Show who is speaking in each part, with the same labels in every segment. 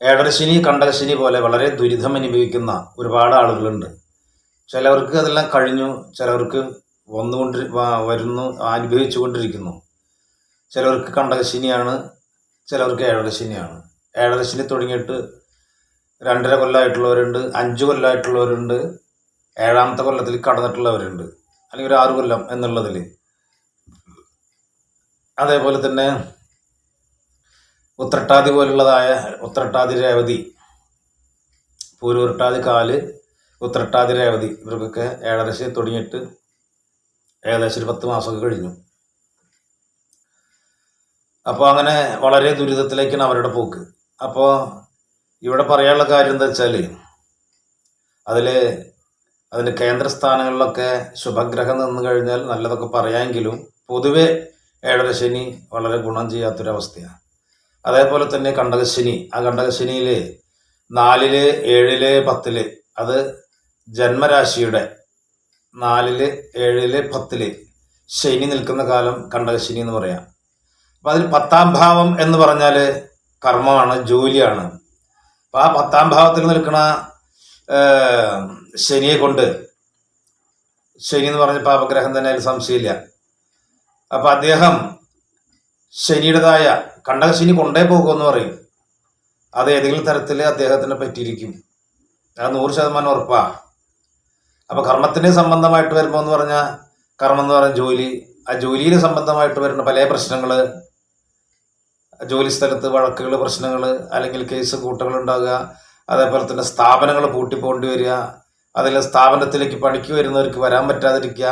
Speaker 1: ഏഴരശനി കണ്ടകശനി പോലെ വളരെ ദുരിതം അനുഭവിക്കുന്ന ഒരുപാട് ആളുകളുണ്ട്. ചിലവർക്ക് അതെല്ലാം കഴിഞ്ഞു ചിലവർക്ക് വന്നുകൊണ്ടി വരുന്നു അനുഭവിച്ചു കൊണ്ടിരിക്കുന്നു. ചിലവർക്ക് കണ്ടകശിനിയാണ് ചിലവർക്ക് ഏഴരശിനിയാണ് ഏഴരശിനി തുടങ്ങിയിട്ട് രണ്ടര കൊല്ലമായിട്ടുള്ളവരുണ്ട് അഞ്ച് കൊല്ലമായിട്ടുള്ളവരുണ്ട് ഏഴാമത്തെ കൊല്ലത്തിൽ കടന്നിട്ടുള്ളവരുണ്ട് അല്ലെങ്കിൽ ഒരു ആറ് കൊല്ലം എന്നുള്ളതിൽ അതേപോലെ തന്നെ ഉത്രട്ടാതി പോലുള്ളതായ ഉത്രട്ടാതി രേവതി പൂരൂരട്ടാതി കാൽ ഉത്രട്ടാതി രേവതി ഇവർക്കൊക്കെ ഏഴരശ തുടങ്ങിയിട്ട് ഏകദേശം ഒരു പത്ത് മാസമൊക്കെ കഴിഞ്ഞു. അപ്പോൾ അങ്ങനെ വളരെ ദുരിതത്തിലേക്കാണ് അവരുടെ പോക്ക്. അപ്പോൾ ഇവിടെ പറയാനുള്ള കാര്യം എന്താ വെച്ചാൽ അതിൽ അതിന്റെ കേന്ദ്രസ്ഥാനങ്ങളിലൊക്കെ ശുഭഗ്രഹം നിന്ന് കഴിഞ്ഞാൽ നല്ലതൊക്കെ പറയാമെങ്കിലും പൊതുവെ ഏഴര ശനി വളരെ ഗുണം ചെയ്യാത്തൊരവസ്ഥയാണ്. അതേപോലെ തന്നെ കണ്ടകശിനി. ആ കണ്ടകശിനിയിൽ നാലിൽ ഏഴിൽ പത്തിൽ. അത് ജന്മരാശിയുടെ നാലിൽ ഏഴിൽ പത്തിൽ ശനി നിൽക്കുന്ന കാലം കണ്ടകശിനി എന്ന് പറയാം. അപ്പം അതിൽ പത്താം ഭാവം എന്ന് പറഞ്ഞാൽ കർമ്മമാണ് ജോലിയാണ്. അപ്പം ആ പത്താം ഭാവത്തിൽ നിൽക്കുന്ന ശനിയെ കൊണ്ട് ശനി എന്ന് പറഞ്ഞ പാപഗ്രഹം തന്നെ അതിൽ സംശയമില്ല. അപ്പം അദ്ദേഹം ശനിയുടേതായ കണ്ടകശനി കൊണ്ടേ പോകുമെന്ന് പറയും. അത് ഏതെങ്കിലും തരത്തിൽ അദ്ദേഹത്തിനെ പറ്റിയിരിക്കും. അത് നൂറ് ശതമാനം ഉറപ്പാ. അപ്പൊ കർമ്മത്തിന് സംബന്ധമായിട്ട് വരുമ്പോൾ എന്ന് പറഞ്ഞാൽ കർമ്മം എന്ന് പറഞ്ഞ ജോലി. ആ ജോലിയിൽ സംബന്ധമായിട്ട് വരുന്ന പല പ്രശ്നങ്ങൾ ജോലി സ്ഥലത്ത് വഴക്കുകൾ പ്രശ്നങ്ങൾ അല്ലെങ്കിൽ കേസ് കൂട്ടങ്ങൾ ഉണ്ടാകുക അതേപോലെ തന്നെ സ്ഥാപനങ്ങൾ പൂട്ടിപ്പോണ്ടി വരിക അതിൽ സ്ഥാപനത്തിലേക്ക് പണിക്ക് വരുന്നവർക്ക് വരാൻ പറ്റാതിരിക്കുക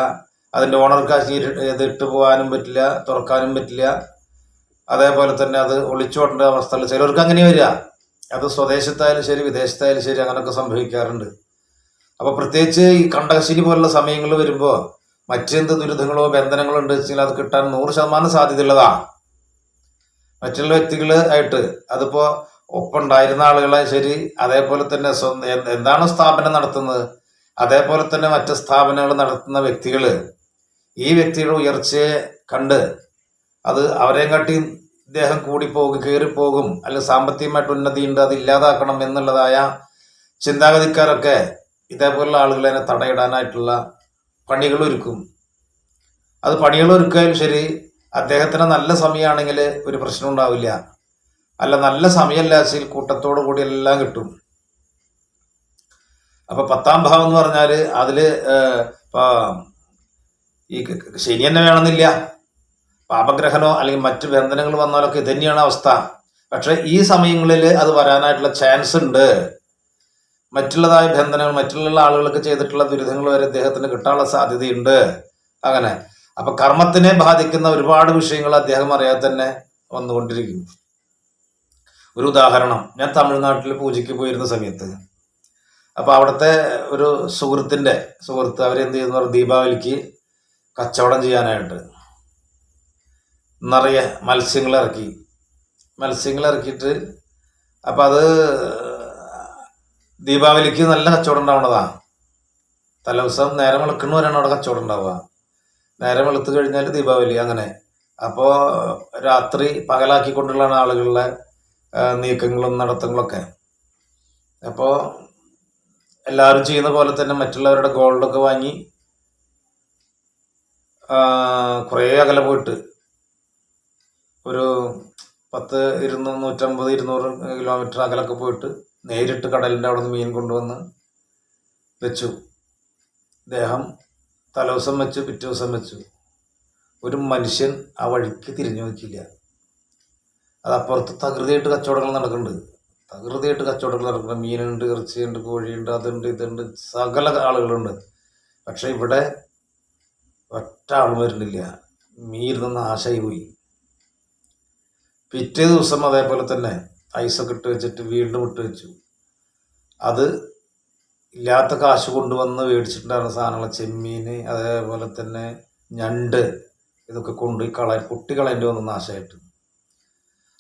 Speaker 1: അതിന്റെ ഓണർക്ക് ഇട്ട് പോകാനും പറ്റില്ല തുറക്കാനും പറ്റില്ല അതേപോലെ തന്നെ അത് ഒളിച്ചോടേണ്ട അവസ്ഥയിൽ ചിലർക്ക് അങ്ങനെ വരിക. അത് സ്വദേശത്തായാലും ശരി വിദേശത്തായാലും ശരി അങ്ങനെയൊക്കെ സംഭവിക്കാറുണ്ട്. അപ്പോൾ പ്രത്യേകിച്ച് ഈ കണ്ടകശിനി പോലുള്ള സമയങ്ങൾ വരുമ്പോൾ മറ്റെന്ത് ദുരിതങ്ങളോ ബന്ധനങ്ങളോ ഉണ്ട് വെച്ചാൽ അത് കിട്ടാൻ നൂറ് ശതമാനം സാധ്യതയുള്ളതാ. മറ്റുള്ള വ്യക്തികൾ ആയിട്ട് അതിപ്പോ ഒപ്പുണ്ടായിരുന്ന ആളുകളെ ശരി അതേപോലെ തന്നെ എന്താണ് എന്ത് സ്ഥാപനം നടത്തുന്നത്? അതേപോലെ തന്നെ മറ്റ് സ്ഥാപനങ്ങൾ നടത്തുന്ന വ്യക്തികൾ ഈ വ്യക്തിയുടെ ഉയർച്ചയെ കണ്ട് അത് അവരെയും കാട്ടി ഇദ്ദേഹം കൂടിപ്പോകും കയറിപ്പോകും അല്ലെ സാമ്പത്തികമായിട്ട് ഉന്നതിയുണ്ട് അത് ഇല്ലാതാക്കണം എന്നുള്ളതായ ചിന്താഗതിക്കാരൊക്കെ ഇതേപോലുള്ള ആളുകളെ തടയിടാനായിട്ടുള്ള പണികൾ ഒരുക്കും അത് പണികൾ ഒരുക്കാനും ശരി അദ്ദേഹത്തിന് നല്ല സമയമാണെങ്കിൽ ഒരു പ്രശ്നം ഉണ്ടാവില്ല. അല്ല നല്ല സമയമല്ലാച്ചെങ്കിൽ കൂട്ടത്തോടു കൂടി എല്ലാം കിട്ടും. അപ്പൊ പത്താം ഭാവം എന്ന് പറഞ്ഞാൽ അതിൽ ഈ ശനി തന്നെ വേണമെന്നില്ല. പാപഗ്രഹനോ അല്ലെങ്കിൽ മറ്റു ബന്ധനങ്ങൾ വന്നാലൊക്കെ ഇത് തന്നെയാണ് അവസ്ഥ. പക്ഷെ ഈ സമയങ്ങളിൽ അത് വരാനായിട്ടുള്ള ചാൻസ് ഉണ്ട്. മറ്റുള്ളതായ ബന്ധനങ്ങൾ മറ്റുള്ള ആളുകൾക്ക് ചെയ്തിട്ടുള്ള ദുരിതങ്ങൾ വരെ അദ്ദേഹത്തിന് കിട്ടാനുള്ള സാധ്യതയുണ്ട്. അങ്ങനെ. അപ്പൊ കർമ്മത്തിനെ ബാധിക്കുന്ന ഒരുപാട് വിഷയങ്ങൾ അദ്ദേഹം അറിയാതെ തന്നെ വന്നുകൊണ്ടിരിക്കുന്നു. ഒരു ഉദാഹരണം. ഞാൻ തമിഴ്നാട്ടിൽ പൂജയ്ക്ക് പോയിരുന്ന സമയത്ത്. അപ്പൊ അവിടുത്തെ ഒരു സുഹൃത്തിന്റെ സുഹൃത്ത് അവരെന്ത് ചെയ്യുന്ന? ദീപാവലിക്ക് കച്ചവടം ചെയ്യാനായിട്ട് നിറയെ മത്സ്യങ്ങൾ ഇറക്കി മത്സ്യങ്ങൾ ഇറക്കിയിട്ട് അപ്പം അത് ദീപാവലിക്ക് നല്ല കച്ചവടം ഉണ്ടാവണതാ. തലേദിവസം നേരം വെളുക്കണ വരെയാണ് അവിടെ കച്ചവടം ഉണ്ടാവുക. നേരം വെളുത്ത് കഴിഞ്ഞാൽ ദീപാവലി അങ്ങനെ. അപ്പോൾ രാത്രി പകലാക്കിക്കൊണ്ടുള്ളതാണ് ആളുകളുടെ നീക്കങ്ങളും നടത്തങ്ങളൊക്കെ. അപ്പോൾ എല്ലാവരും ചെയ്യുന്ന പോലെ തന്നെ മറ്റുള്ളവരുടെ ഗോൾഡൊക്കെ വാങ്ങി കുറേ അകലെ പോയിട്ട് ഒരു പത്ത് ഇരുന്ന് നൂറ്റമ്പത് ഇരുന്നൂറ് കിലോമീറ്റർ അകലൊക്കെ പോയിട്ട് നേരിട്ട് കടലിന്റെ അവിടെ നിന്ന് മീൻ കൊണ്ടുവന്ന് വെച്ചു. ദേഹം തലവസം വെച്ചു പിറ്റേ ദിവസം വെച്ചു. ഒരു മനുഷ്യൻ ആ വഴിക്ക് തിരിഞ്ഞു നോക്കിയില്ല. അത് അപ്പുറത്ത് തകൃതിയായിട്ട് കച്ചവടങ്ങൾ നടക്കുന്നുണ്ട്. തകൃതിയായിട്ട് കച്ചവടങ്ങൾ നടക്കുന്നുണ്ട്. മീനുണ്ട് ഇറച്ചിയുണ്ട് കോഴിയുണ്ട് അതുണ്ട് ഇതുണ്ട് സകല ആളുകളുണ്ട്. പക്ഷേ ഇവിടെ ഒറ്റ ആളും വരുന്നില്ല. മീൻ നിന്ന് ആശായി പോയി. പിറ്റേ ദിവസം അതേപോലെ തന്നെ ഐസൊക്കെ ഇട്ട് വെച്ചിട്ട് വീണ്ടും ഇട്ട് വെച്ചു. അത് ഇല്ലാത്ത കാശ് കൊണ്ടുവന്ന് മേടിച്ചിട്ടുണ്ടായിരുന്ന സാധനങ്ങൾ ചെമ്മീൻ അതേപോലെ തന്നെ ഞണ്ട് ഇതൊക്കെ കൊണ്ടുപോയി കളയാൻ പൊട്ടിക്കളയേണ്ടി വന്നു നാശമായിട്ട്.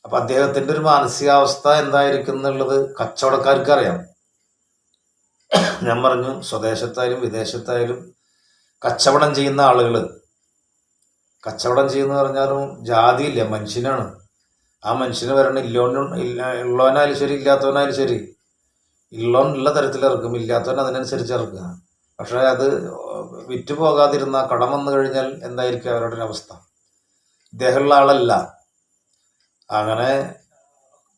Speaker 1: അപ്പം അദ്ദേഹത്തിന്റെ ഒരു മാനസികാവസ്ഥ എന്തായിരിക്കും എന്നുള്ളത് കച്ചവടക്കാർക്ക് അറിയാം ഞാൻ പറഞ്ഞു സ്വദേശത്തായാലും വിദേശത്തായാലും കച്ചവടം ചെയ്യുന്ന ആളുകൾ കച്ചവടം ചെയ്യുന്ന പറഞ്ഞാലും ജാതിയില്ല മനുഷ്യനാണ്. ആ മനുഷ്യന് വരണ. ഇല്ലോനും ഇല്ല ഉള്ളവനായാലും ശരി ഇല്ലാത്തവനായാലും ശരി. ഉള്ള തരത്തിൽ ഇറക്കും. ഇല്ലാത്തവൻ അതിനനുസരിച്ച് ഇറക്കുക. പക്ഷേ അത് വിറ്റു പോകാതിരുന്ന കടം വന്നു കഴിഞ്ഞാൽ എന്തായിരിക്കും അവരുടെ അവസ്ഥ? ഇദ്ദേഹമുള്ള ആളല്ല. അങ്ങനെ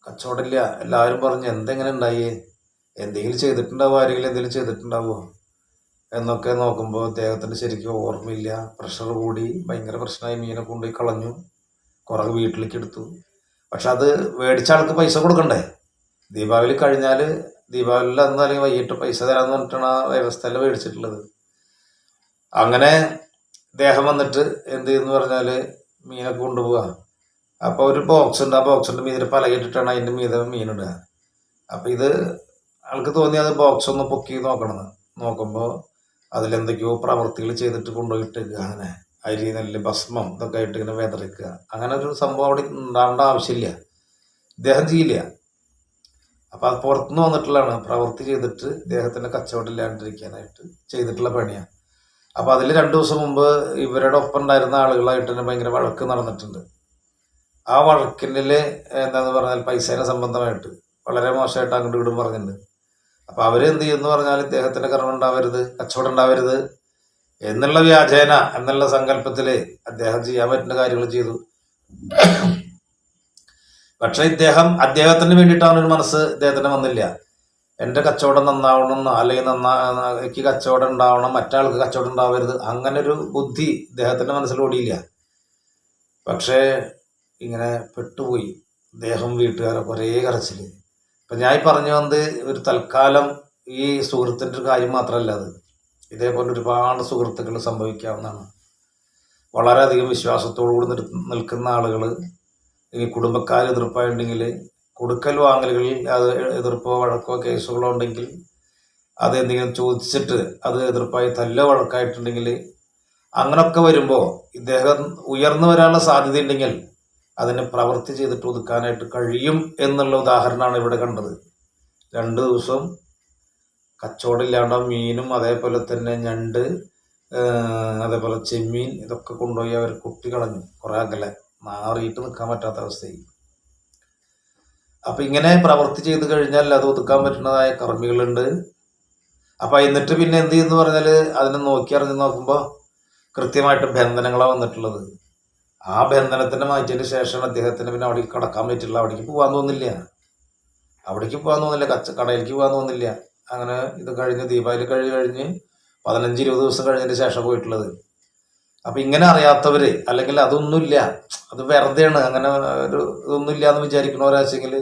Speaker 1: കച്ചവടമില്ല. എല്ലാവരും പറഞ്ഞു എന്തെങ്ങനെ ഉണ്ടായി? എന്തെങ്കിലും ചെയ്തിട്ടുണ്ടാവോ ആരെങ്കിലും എന്തെങ്കിലും ചെയ്തിട്ടുണ്ടാവോ എന്നൊക്കെ നോക്കുമ്പോൾ അദ്ദേഹത്തിന് ശരിക്കും ഓർമ്മയില്ല. പ്രഷർ കൂടി ഭയങ്കര പ്രശ്നമായി മീനെ കൊണ്ടുപോയി കളഞ്ഞു. കുറേ വീട്ടിലേക്ക് എടുത്തു. പക്ഷെ അത് മേടിച്ച ആൾക്ക് പൈസ കൊടുക്കണ്ടേ? ദീപാവലി കഴിഞ്ഞാൽ ദീപാവലിയിൽ അന്ന് അല്ലെങ്കിൽ വൈകിട്ട് പൈസ തരാമെന്ന് പറഞ്ഞിട്ടാണ് ആ വ്യവസ്ഥയിൽ മേടിച്ചിട്ടുള്ളത്. അങ്ങനെ ദേഹം വന്നിട്ട് എന്ത് ചെയ്യുന്നു പറഞ്ഞാൽ മീനൊക്കെ കൊണ്ടുപോവുക അപ്പോൾ ഒരു ബോക്സ് ഉണ്ട്. ആ ബോക്സിന്റെ മീതിൽ പലകിട്ടിട്ടാണ് അതിന്റെ മീതെ മീനിടുക അപ്പോൾ ഇത് ആൾക്ക് തോന്നി അത് ബോക്സ് ഒന്ന് പൊക്കി നോക്കണം നോക്കുമ്പോൾ അതിലെന്തൊക്കെയോ പ്രവൃത്തികൾ ചെയ്തിട്ട് കൊണ്ടുപോയിട്ട് അങ്ങനെ. അരി നെല്ല് ഭസ്മം ഇതൊക്കെ ആയിട്ട് ഇങ്ങനെ വിതറിക്കുക അങ്ങനെ ഒരു സംഭവം അവിടെ ഉണ്ടാവേണ്ട ആവശ്യമില്ല. ഇദ്ദേഹം ചെയ്യില്ല. അപ്പോൾ അത് പുറത്തുനിന്ന് വന്നിട്ടുള്ളതാണ്. പ്രവൃത്തി ചെയ്തിട്ട് ഇദ്ദേഹത്തിന്റെ കച്ചവടം ഇല്ലാണ്ടിരിക്കാനായിട്ട് ചെയ്തിട്ടുള്ള പണിയാണ് അപ്പോൾ അതിൽ രണ്ട് ദിവസം മുമ്പ് ഇവരുടെ ഒപ്പം ഉണ്ടായിരുന്ന ആളുകളായിട്ട് തന്നെ ഭയങ്കര വഴക്ക് നടന്നിട്ടുണ്ട്. ആ വഴക്കിന്റെ എന്താന്ന് പറഞ്ഞാൽ പൈസേനെ സംബന്ധമായിട്ട് വളരെ മോശമായിട്ട് അങ്ങോട്ട് ഇങ്ങോട്ടും പറഞ്ഞിട്ടുണ്ട്. അപ്പോൾ അവരെന്ത് ചെയ്യുമെന്ന് പറഞ്ഞാൽ ഇദ്ദേഹത്തിന്റെ കർമ്മം ഉണ്ടാവരുത് കച്ചവടം ഉണ്ടാവരുത്. എന്നുള്ള വ്യാജേന എന്നുള്ള സങ്കല്പത്തിൽ അദ്ദേഹം ചെയ്യാൻ പറ്റുന്ന കാര്യങ്ങൾ ചെയ്തു. പക്ഷെ ഇദ്ദേഹം അദ്ദേഹത്തിന് വേണ്ടിയിട്ടാണ് ഒരു മനസ്സ് ഇദ്ദേഹത്തിന് വന്നില്ല. എന്റെ കച്ചവടം നന്നാവണം അല്ലെങ്കിൽ നന്നാ എനിക്ക് കച്ചവടം ഉണ്ടാവണം മറ്റാൾക്ക് കച്ചവടം ഉണ്ടാവരുത് അങ്ങനെ ഒരു ബുദ്ധി ഇദ്ദേഹത്തിന്റെ മനസ്സിലോടിയില്ല പക്ഷേ ഇങ്ങനെ പെട്ടുപോയി. ദേഹം വീട്ടുകാരെ കുറേ കരച്ചിൽ അപ്പൊ ഞാൻ പറഞ്ഞു വന്നത് ഒരു തൽക്കാലം ഈ സുഹൃത്തിന്റെ ഒരു കാര്യം മാത്രമല്ല അത്. ഇതേപോലെ ഒരുപാട് സുഹൃത്തുക്കൾ സംഭവിക്കാവുന്നതാണ്. വളരെയധികം വിശ്വാസത്തോടുകൂടി നിർ നിൽക്കുന്ന ആളുകൾ ഇനി കുടുംബക്കാർ എതിർപ്പായിട്ടുണ്ടെങ്കിൽ കൊടുക്കൽ വാങ്ങലുകളിൽ അത് എതിർപ്പോ വഴക്കോ കേസുകളോ ഉണ്ടെങ്കിൽ അത് എന്തെങ്കിലും ചോദിച്ചിട്ട് അത് എതിർപ്പായി തല്ല വഴക്കായിട്ടുണ്ടെങ്കിൽ അങ്ങനൊക്കെ വരുമ്പോൾ ഇദ്ദേഹം ഉയർന്നു വരാനുള്ള സാധ്യത ഉണ്ടെങ്കിൽ അതിനെ പ്രവൃത്തി ചെയ്തിട്ട് ഒതുക്കാനായിട്ട് കഴിയും എന്നുള്ള ഉദാഹരണമാണ് ഇവിടെ കണ്ടത്. രണ്ട് ദിവസം കച്ചവടം ഇല്ലാണ്ട മീനും അതേപോലെ തന്നെ ഞണ്ട് അതേപോലെ ചെമ്മീൻ ഇതൊക്കെ കൊണ്ടുപോയി അവർ കുട്ടി കളഞ്ഞു. കുറേ അകലെ. മാറിയിട്ട് നിൽക്കാൻ പറ്റാത്ത അവസ്ഥയായി. അപ്പൊ ഇങ്ങനെ പ്രവൃത്തി ചെയ്ത് കഴിഞ്ഞാൽ അത് ഒതുക്കാൻ പറ്റുന്നതായ കർമ്മികളുണ്ട്. അപ്പൊ എന്നിട്ട് പിന്നെ എന്ത് ചെയ്യുന്നു പറഞ്ഞാൽ അതിനെ നോക്കി അറിഞ്ഞ് നോക്കുമ്പോൾ കൃത്യമായിട്ട് ബന്ധനങ്ങളാണ് വന്നിട്ടുള്ളത്. ആ ബന്ധനത്തിന് മാറ്റിയതിന് ശേഷം അദ്ദേഹത്തിന് പിന്നെ അവിടേക്ക് കടക്കാൻ പറ്റില്ല. അവിടേക്ക് പോകാൻ തോന്നില്ല. അവിടേക്ക് പോകാൻ തോന്നില്ല. കച്ച കടയിലേക്ക് പോകാൻ തോന്നില്ല. അങ്ങനെ ഇത് കഴിഞ്ഞ് ദീപാവലി കഴിഞ്ഞ് കഴിഞ്ഞ് പതിനഞ്ച് ഇരുപത് ദിവസം കഴിഞ്ഞതിന് ശേഷം പോയിട്ടുള്ളത്. അപ്പം ഇങ്ങനെ അറിയാത്തവര് അല്ലെങ്കിൽ അതൊന്നുമില്ല അത് വെറുതെയാണ് അങ്ങനെ ഒരു ഇതൊന്നുമില്ല എന്ന് വിചാരിക്കണവരാച്ചെങ്കിൽ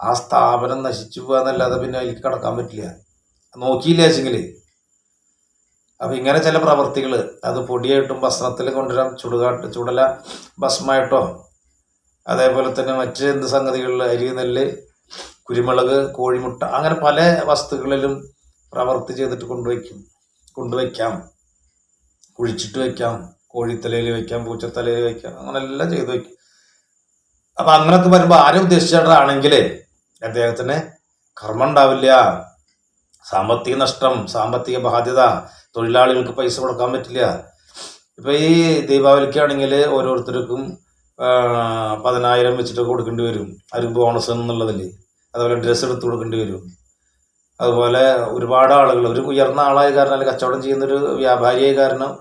Speaker 1: ആ സ്ഥാപനം നശിച്ചു പോകാന്നല്ലാതെ പിന്നെ അതിലേക്ക് കടക്കാൻ പറ്റില്ല. നോക്കിയില്ല വെച്ചെങ്കിൽ അപ്പം ഇങ്ങനെ ചില പ്രവർത്തികൾ അത് പൊടിയായിട്ടും ഭക്ഷണത്തിൽ കൊണ്ടുവരാം ചുടുകാട്ട് ചുടല ഭസ്മമായിട്ടോ അതേപോലെ തന്നെ മറ്റ് എന്ത് സംഗതികളിൽ അരി നെല്ല് കുരുമുളക് കോഴിമുട്ട അങ്ങനെ പല വസ്തുക്കളിലും പ്രവർത്തി ചെയ്തിട്ട് കൊണ്ടുവയ്ക്കും കൊണ്ടുവയ്ക്കാം. കുഴിച്ചിട്ട് വയ്ക്കാം കോഴിത്തലയിൽ വയ്ക്കാം പൂച്ചത്തലയിൽ വയ്ക്കാം അങ്ങനെ എല്ലാം ചെയ്തു വെക്കും അപ്പൊ അങ്ങനത്തെ വരുമ്പോൾ ആരും ഉദ്ദേശിച്ചിട്ടാണെങ്കിൽ അദ്ദേഹത്തിന് കർമ്മം ഉണ്ടാവില്ല. സാമ്പത്തിക നഷ്ടം സാമ്പത്തിക ബാധ്യത തൊഴിലാളികൾക്ക് പൈസ കൊടുക്കാൻ പറ്റില്ല. ഇപ്പൊ ഈ ദീപാവലിക്കാണെങ്കിൽ ഓരോരുത്തർക്കും പതിനായിരം വെച്ചിട്ട് കൊടുക്കേണ്ടി വരും. ഒരു ബോണസ് എന്നുള്ളതിൽ അതുപോലെ ഡ്രസ്സ് എടുത്ത് കൊടുക്കേണ്ടി വരും. അതുപോലെ ഒരുപാട് ആളുകൾ ഒരു ഉയർന്ന ആളായ കാരണം അല്ലെങ്കിൽ കച്ചവടം ചെയ്യുന്നൊരു വ്യാപാരിയായ കാരണം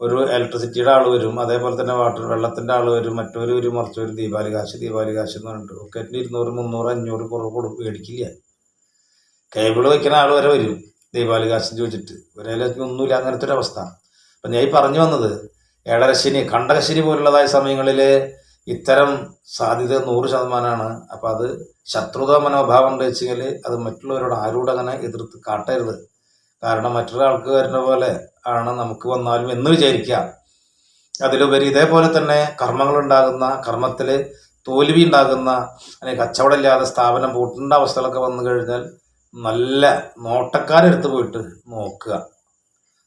Speaker 1: ഒരു ഇലക്ട്രിസിറ്റിയുടെ ആൾ വരും അതേപോലെ തന്നെ വാട്ടർ വെള്ളത്തിന്റെ ആൾ വരും മറ്റൊരു ഒരു മറിച്ച് ഒരു ദീപാവലി കാശ് ദീപാവലി കാശ് എന്ന് പറഞ്ഞിട്ട് റോക്കറ്റിന് ഇരുന്നൂറ് മുന്നൂറ് അഞ്ഞൂറ് കുറവ് കൊടുക്കും മേടിക്കില്ല. കേബിൾ വയ്ക്കുന്ന ആൾ വരെ വരും ദീപാവലി കാശ് ചോദിച്ചിട്ട് ഒരേലും ഒന്നുമില്ല അങ്ങനത്തെ ഒരു അവസ്ഥ. അപ്പം ഞാൻ ഈ പറഞ്ഞു വന്നത് ഏഴരശ്ശിനി കണ്ടകശ്ശിനി പോലുള്ളതായ സമയങ്ങളിൽ ഇത്തരം സാധ്യത നൂറ് ശതമാനമാണ് അപ്പം അത് ശത്രുത മനോഭാവം ഉണ്ട് വെച്ചെങ്കിൽ അത് മറ്റുള്ളവരോട് ആരോട് അങ്ങനെ എതിർത്ത് കാട്ടരുത്. കാരണം മറ്റൊരാൾക്ക് വരുന്ന പോലെ ആണ് നമുക്ക് വന്നാലും എന്ന് വിചാരിക്കാം അതിലുപരി ഇതേപോലെ തന്നെ കർമ്മങ്ങൾ ഉണ്ടാകുന്ന കർമ്മത്തിൽ തോൽവി ഉണ്ടാകുന്ന അല്ലെങ്കിൽ കച്ചവടമില്ലാതെ സ്ഥാപനം പൂട്ടേണ്ട അവസ്ഥകളൊക്കെ വന്നു കഴിഞ്ഞാൽ നല്ല നോട്ടക്കാരെടുത്ത് പോയിട്ട് നോക്കുക.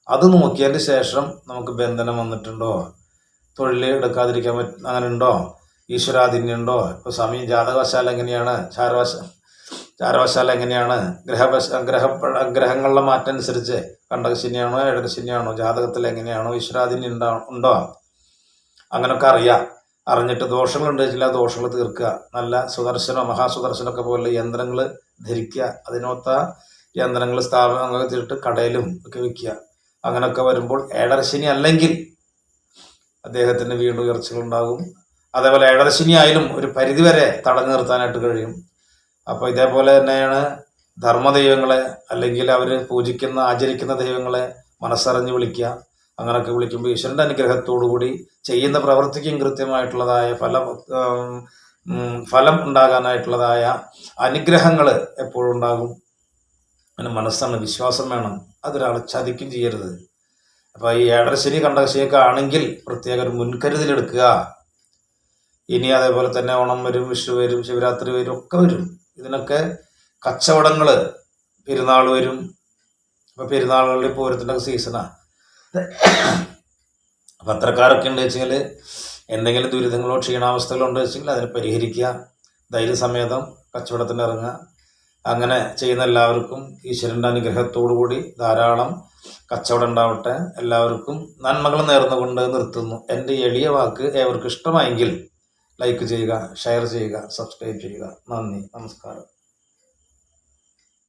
Speaker 1: അത് നോക്കിയതിന് ശേഷം നമുക്ക് ബന്ധനം വന്നിട്ടുണ്ടോ? തൊഴിൽ എടുക്കാതിരിക്കാൻ പറ്റും അങ്ങനെ ഉണ്ടോ ഈശ്വരാധീന്യം ഉണ്ടോ ഇപ്പൊ സമയം ജാതകവശാല എങ്ങനെയാണ്? ചാരവശ ചാരവശാല എങ്ങനെയാണ്? ഗ്രഹവശ ഗ്രഹ ഗ്രഹങ്ങളുടെ മാറ്റം അനുസരിച്ച് കണ്ടകശനിയാണോ ഇടകശനിയാണോ ജാതകത്തിൽ എങ്ങനെയാണോ? ഈശ്വരാധിന്യ ഉണ്ടോ അങ്ങനൊക്കെ അറിയാം. അറിഞ്ഞിട്ട് ദോഷങ്ങൾ വെച്ചാൽ ദോഷങ്ങൾ തീർക്കുക. നല്ല സുദർശനം മഹാസുദർശനമൊക്കെ പോലെ യന്ത്രങ്ങൾ ധരിക്കുക. അതിനൊത്ത യന്ത്രങ്ങൾ സ്ഥാപനങ്ങൾ ചെയ്തിട്ട് കടയിലും ഒക്കെ വിൽക്കുക അങ്ങനെയൊക്കെ വരുമ്പോൾ ഏഴരശനി അല്ലെങ്കിൽ അദ്ദേഹത്തിന് വീണ്ടും ഉയർച്ചകളുണ്ടാകും. അതേപോലെ ഏകദശിനി ആയാലും ഒരു പരിധിവരെ തടഞ്ഞു നിർത്താനായിട്ട് കഴിയും. അപ്പോൾ ഇതേപോലെ തന്നെയാണ് ധർമ്മദൈവങ്ങളെ അല്ലെങ്കിൽ അവർ പൂജിക്കുന്ന ആചരിക്കുന്ന ദൈവങ്ങളെ മനസ്സറിഞ്ഞ് വിളിക്കുക. അങ്ങനെയൊക്കെ വിളിക്കുമ്പോൾ ഈശ്വരന്റെ അനുഗ്രഹത്തോടു കൂടി ചെയ്യുന്ന പ്രവൃത്തിക്കും കൃത്യമായിട്ടുള്ളതായ ഫലം ഫലം ഉണ്ടാകാനായിട്ടുള്ളതായ അനുഗ്രഹങ്ങൾ എപ്പോഴും ഉണ്ടാകും. പിന്നെ മനസ്സാണ് വിശ്വാസം വേണം. അതൊരാളെ ചതിക്കും ചെയ്യരുത്. അപ്പോൾ ഈ ഏഴരശ്ശേരി കണ്ടകശ്ശേരിയൊക്കെ ആണെങ്കിൽ പ്രത്യേക ഒരു മുൻകരുതലെടുക്കുക ഇനി അതേപോലെ തന്നെ ഓണം വരും വിഷു വരും ശിവരാത്രി വരും ഒക്കെ വരും. ഇതിനൊക്കെ കച്ചവടങ്ങൾ പെരുന്നാൾ വരും. അപ്പോൾ പെരുന്നാളുകളിൽ ഇപ്പോൾ പൂരത്തിന്റെ സീസണാണ് അപ്പം അത്രക്കാരൊക്കെ ഉണ്ട് വെച്ചാൽ എന്തെങ്കിലും ദുരിതങ്ങളോ ക്ഷീണാവസ്ഥകളോ ഉണ്ട് വെച്ചെങ്കിൽ അതിനെ പരിഹരിക്കുക. ധൈര്യസമേതം കച്ചവടത്തിന് ഇറങ്ങുക. അങ്ങനെ ചെയ്യുന്ന എല്ലാവർക്കും ഈശ്വരന്റെ അനുഗ്രഹത്തോടു കൂടി ധാരാളം കച്ചവടം ഉണ്ടാവട്ടെ. എല്ലാവർക്കും നന്മകൾ നേർന്നുകൊണ്ട് നിർത്തുന്നു. എന്റെ എളിയ വാക്ക് ഏവർക്കും ഇഷ്ടമായെങ്കിൽ ലൈക്ക് ചെയ്യുക ഷെയർ ചെയ്യുക സബ്സ്ക്രൈബ് ചെയ്യുക. നന്ദി നമസ്കാരം.